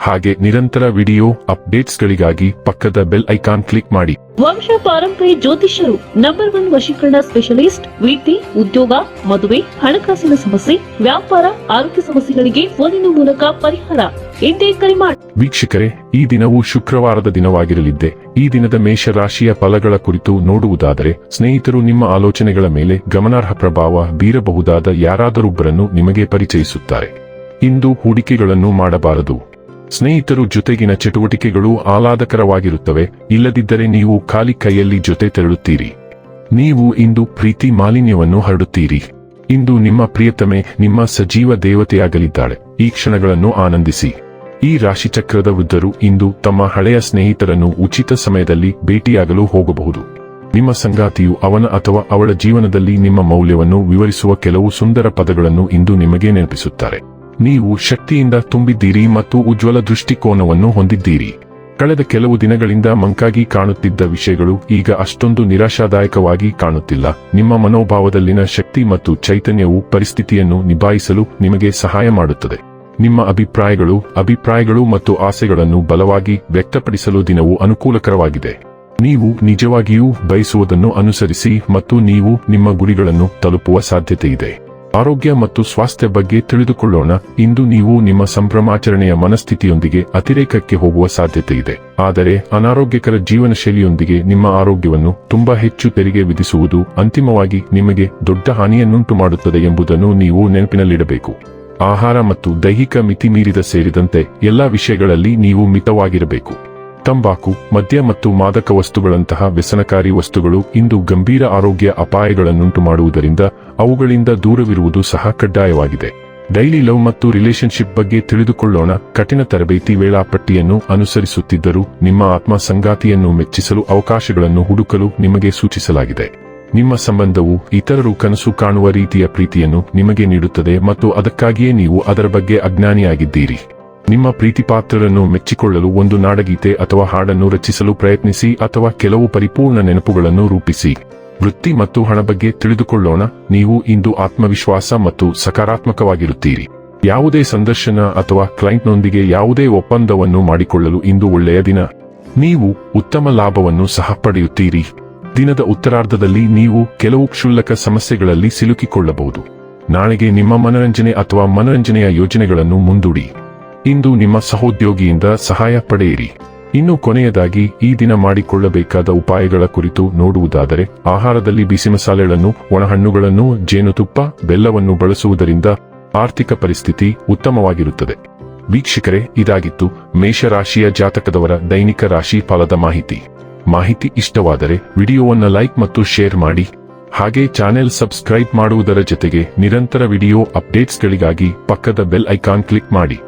ಹಾಗೆ ನಿರಂತರ ವಿಡಿಯೋ ಅಪ್ಡೇಟ್ಸ್ಗಳಿಗಾಗಿ ಪಕ್ಕದ ಬೆಲ್ ಐಕಾನ್ ಕ್ಲಿಕ್ ಮಾಡಿ. ವಂಶ ಪಾರಂಪರಿ ಜ್ಯೋತಿಷ್ಯರು ನಂಬರ್ ಒನ್ ವಶೀಕರಣ ಸ್ಪೆಷಲಿಸ್ಟ್ ವೃತ್ತಿ ಉದ್ಯೋಗ ಮದುವೆ ಹಣಕಾಸಿನ ಸಮಸ್ಯೆ ವ್ಯಾಪಾರ ಆರೋಗ್ಯ ಸಮಸ್ಯೆಗಳಿಗೆ ಫೋನಿನ ಮೂಲಕ ಪರಿಹಾರ. ಎಂದೇ ಕರೆ ಮಾಡಿ ವೀಕ್ಷಕರೇ ಈ ದಿನವು ಶುಕ್ರವಾರದ ದಿನವಾಗಿರಲಿದ್ದೆ. ಈ ದಿನದ ಮೇಷ ರಾಶಿಯ ಫಲಗಳ ಕುರಿತು ನೋಡುವುದಾದರೆ ಸ್ನೇಹಿತರು ನಿಮ್ಮ ಆಲೋಚನೆಗಳ ಮೇಲೆ ಗಮನಾರ್ಹ ಪ್ರಭಾವ ಬೀರಬಹುದಾದ ಯಾರಾದರೊಬ್ಬರನ್ನು ನಿಮಗೆ ಪರಿಚಯಿಸುತ್ತಾರೆ. ಇಂದು ಹೂಡಿಕೆಗಳನ್ನು ಮಾಡಬಾರದು. ಸ್ನೇಹಿತರು ಜೊತೆಗಿನ ಚಟುವಟಿಕೆಗಳು ಆಹ್ಲಾದಕರವಾಗಿರುತ್ತವೆ, ಇಲ್ಲದಿದ್ದರೆ ನೀವು ಖಾಲಿ ಕೈಯಲ್ಲಿ ಜೊತೆ ತೆರಳುತ್ತೀರಿ. ನೀವು ಇಂದು ಪ್ರೀತಿ ಮಾಲಿನ್ಯವನ್ನು ಹರಡುತ್ತೀರಿ. ಇಂದು ನಿಮ್ಮ ಪ್ರಿಯತಮೆ ನಿಮ್ಮ ಸಜೀವ ದೇವತೆಯಾಗಲಿದ್ದಾಳೆ. ಈ ಕ್ಷಣಗಳನ್ನು ಆನಂದಿಸಿ. ಈ ರಾಶಿಚಕ್ರದ ವೃದ್ಧರು ಇಂದು ತಮ್ಮ ಹಳೆಯ ಸ್ನೇಹಿತರನ್ನು ಉಚಿತ ಸಮಯದಲ್ಲಿ ಭೇಟಿಯಾಗಲು ಹೋಗಬಹುದು. ನಿಮ್ಮ ಸಂಗಾತಿಯು ಅವನ ಅಥವಾ ಅವಳ ಜೀವನದಲ್ಲಿ ನಿಮ್ಮ ಮೌಲ್ಯವನ್ನು ವಿವರಿಸುವ ಕೆಲವು ಸುಂದರ ಪದಗಳನ್ನು ಇಂದು ನಿಮಗೆ ನೆನಪಿಸುತ್ತಾರೆ. ನೀವು ಶಕ್ತಿಯಿಂದ ತುಂಬಿದ್ದೀರಿ ಮತ್ತು ಉಜ್ವಲ ದೃಷ್ಟಿಕೋನವನ್ನು ಹೊಂದಿದ್ದೀರಿ. ಕಳೆದ ಕೆಲವು ದಿನಗಳಿಂದ ಮಂಕಾಗಿ ಕಾಣುತ್ತಿದ್ದ ವಿಷಯಗಳು ಈಗ ಅಷ್ಟೊಂದು ನಿರಾಶಾದಾಯಕವಾಗಿ ಕಾಣುತ್ತಿಲ್ಲ. ನಿಮ್ಮ ಮನೋಭಾವದಲ್ಲಿನ ಶಕ್ತಿ ಮತ್ತು ಚೈತನ್ಯವು ಪರಿಸ್ಥಿತಿಯನ್ನು ನಿಭಾಯಿಸಲು ನಿಮಗೆ ಸಹಾಯ ಮಾಡುತ್ತದೆ. ನಿಮ್ಮ ಅಭಿಪ್ರಾಯಗಳು ಅಭಿಪ್ರಾಯಗಳು ಮತ್ತು ಆಸೆಗಳನ್ನು ಬಲವಾಗಿ ವ್ಯಕ್ತಪಡಿಸಲು ದಿನವು ಅನುಕೂಲಕರವಾಗಿದೆ. ನೀವು ನಿಜವಾಗಿಯೂ ಬಯಸುವುದನ್ನು ಅನುಸರಿಸಿ ಮತ್ತು ನೀವು ನಿಮ್ಮ ಗುರಿಗಳನ್ನು ತಲುಪುವ ಸಾಧ್ಯತೆಯಿದೆ. ಆರೋಗ್ಯ ಮತ್ತು ಸ್ವಾಸ್ಥ್ಯ ಬಗ್ಗೆ ತಿಳಿದುಕೊಳ್ಳೋಣ. ಇಂದು ನೀವು ನಿಮ್ಮ ಸಂಭ್ರಮಾಚರಣೆಯ ಮನಸ್ಥಿತಿಯೊಂದಿಗೆ ಅತಿರೇಕಕ್ಕೆ ಹೋಗುವ ಸಾಧ್ಯತೆ ಇದೆ. ಆದರೆ ಅನಾರೋಗ್ಯಕರ ಜೀವನ ಶೈಲಿಯೊಂದಿಗೆ ನಿಮ್ಮ ಆರೋಗ್ಯವನ್ನು ತುಂಬಾ ಹೆಚ್ಚು ತೆರಿಗೆ ವಿಧಿಸುವುದು ಅಂತಿಮವಾಗಿ ನಿಮಗೆ ದೊಡ್ಡ ಹಾನಿಯನ್ನುಂಟು ಮಾಡುತ್ತದೆ ಎಂಬುದನ್ನು ನೀವು ನೆನಪಿನಲ್ಲಿಡಬೇಕು. ಆಹಾರ ಮತ್ತು ದೈಹಿಕ ಮಿತಿ ಮೀರಿದ ಸೇರಿದಂತೆ ಎಲ್ಲಾ ವಿಷಯಗಳಲ್ಲಿ ನೀವು ಮಿತವಾಗಿರಬೇಕು. ತಂಬಾಕು, ಮದ್ಯ ಮತ್ತು ಮಾದಕ ವಸ್ತುಗಳಂತಹ ವ್ಯಸನಕಾರಿ ವಸ್ತುಗಳು ಇಂದು ಗಂಭೀರ ಆರೋಗ್ಯ ಅಪಾಯಗಳನ್ನುಂಟು ಮಾಡುವುದರಿಂದ ಅವುಗಳಿಂದ ದೂರವಿರುವುದು ಸಹ ಕಡ್ಡಾಯವಾಗಿದೆ. ಡೈಲಿ ಲವ್ ಮತ್ತು ರಿಲೇಶನ್ಶಿಪ್ ಬಗ್ಗೆ ತಿಳಿದುಕೊಳ್ಳೋಣ. ಕಠಿಣ ತರಬೇತಿ ವೇಳಾಪಟ್ಟಿಯನ್ನು ಅನುಸರಿಸುತ್ತಿದ್ದರೂ ನಿಮ್ಮ ಆತ್ಮ ಸಂಗಾತಿಯನ್ನು ಮೆಚ್ಚಿಸಲು ಅವಕಾಶಗಳನ್ನು ಹುಡುಕಲು ನಿಮಗೆ ಸೂಚಿಸಲಾಗಿದೆ. ನಿಮ್ಮ ಸಂಬಂಧವು ಇತರರು ಕನಸು ಕಾಣುವ ರೀತಿಯ ಪ್ರೀತಿಯನ್ನು ನಿಮಗೆ ನೀಡುತ್ತದೆ ಮತ್ತು ಅದಕ್ಕಾಗಿಯೇ ನೀವು ಅದರ ಬಗ್ಗೆ ಅಜ್ಞಾನಿಯಾಗಿದ್ದೀರಿ. ನಿಮ್ಮ ಪ್ರೀತಿಪಾತ್ರರನ್ನು ಮೆಚ್ಚಿಕೊಳ್ಳಲು ಒಂದು ನಾಡಗೀತೆ ಅಥವಾ ಹಾಡನ್ನು ರಚಿಸಲು ಪ್ರಯತ್ನಿಸಿ ಅಥವಾ ಕೆಲವು ಪರಿಪೂರ್ಣ ನೆನಪುಗಳನ್ನು ರೂಪಿಸಿ. ವೃತ್ತಿ ಮತ್ತು ಹಣ ಬಗ್ಗೆ ತಿಳಿದುಕೊಳ್ಳೋಣ. ನೀವು ಇಂದು ಆತ್ಮವಿಶ್ವಾಸ ಮತ್ತು ಸಕಾರಾತ್ಮಕವಾಗಿರುತ್ತೀರಿ. ಯಾವುದೇ ಸಂದರ್ಶನ ಅಥವಾ ಕ್ಲೈಂಟ್ನೊಂದಿಗೆ ಯಾವುದೇ ಒಪ್ಪಂದವನ್ನು ಮಾಡಿಕೊಳ್ಳಲು ಇಂದು ಒಳ್ಳೆಯ ದಿನ. ನೀವು ಉತ್ತಮ ಲಾಭವನ್ನು ಸಹ ಪಡೆಯುತ್ತೀರಿ. ದಿನದ ಉತ್ತರಾರ್ಧದಲ್ಲಿ ನೀವು ಕೆಲವು ಕ್ಷುಲ್ಲಕ ಸಮಸ್ಯೆಗಳಲ್ಲಿ ಸಿಲುಕಿಕೊಳ್ಳಬಹುದು. ನಾಳೆಗೆ ನಿಮ್ಮ ಮನರಂಜನೆ ಅಥವಾ ಮನರಂಜನೆಯ ಯೋಜನೆಗಳನ್ನು ಮುಂದೂಡಿ. ಇಂದು ನಿಮ್ಮ ಸಹೋದ್ಯೋಗಿಯಿಂದ ಸಹಾಯ ಪಡೆಯಿರಿ. ಇನ್ನು ಕೊನೆಯದಾಗಿ, ಈ ದಿನ ಮಾಡಿಕೊಳ್ಳಬೇಕಾದ ಉಪಾಯಗಳ ಕುರಿತು ನೋಡುವುದಾದರೆ, ಆಹಾರದಲ್ಲಿ ಬಿಸಿ ಮಸಾಲೆಗಳನ್ನು ಒಣಹಣ್ಣುಗಳನ್ನು, ಜೇನುತುಪ್ಪ, ಬೆಲ್ಲವನ್ನು ಬಳಸುವುದರಿಂದ ಆರ್ಥಿಕ ಪರಿಸ್ಥಿತಿ ಉತ್ತಮವಾಗಿರುತ್ತದೆ. ವೀಕ್ಷಕರೇ, ಇದಾಗಿತ್ತು ಮೇಷರಾಶಿಯ ಜಾತಕದವರ ದೈನಿಕ ರಾಶಿ ಫಲದ ಮಾಹಿತಿ. ಮಾಹಿತಿ ಇಷ್ಟವಾದರೆ ವಿಡಿಯೋವನ್ನು ಲೈಕ್ ಮತ್ತು ಶೇರ್ ಮಾಡಿ. ಹಾಗೆ ಚಾನೆಲ್ ಸಬ್ಸ್ಕ್ರೈಬ್ ಮಾಡುವುದರ ಜೊತೆಗೆ ನಿರಂತರ ವಿಡಿಯೋ ಅಪ್ಡೇಟ್ಸ್ಗಳಿಗಾಗಿ ಪಕ್ಕದ ಬೆಲ್ ಐಕಾನ್ ಕ್ಲಿಕ್ ಮಾಡಿ.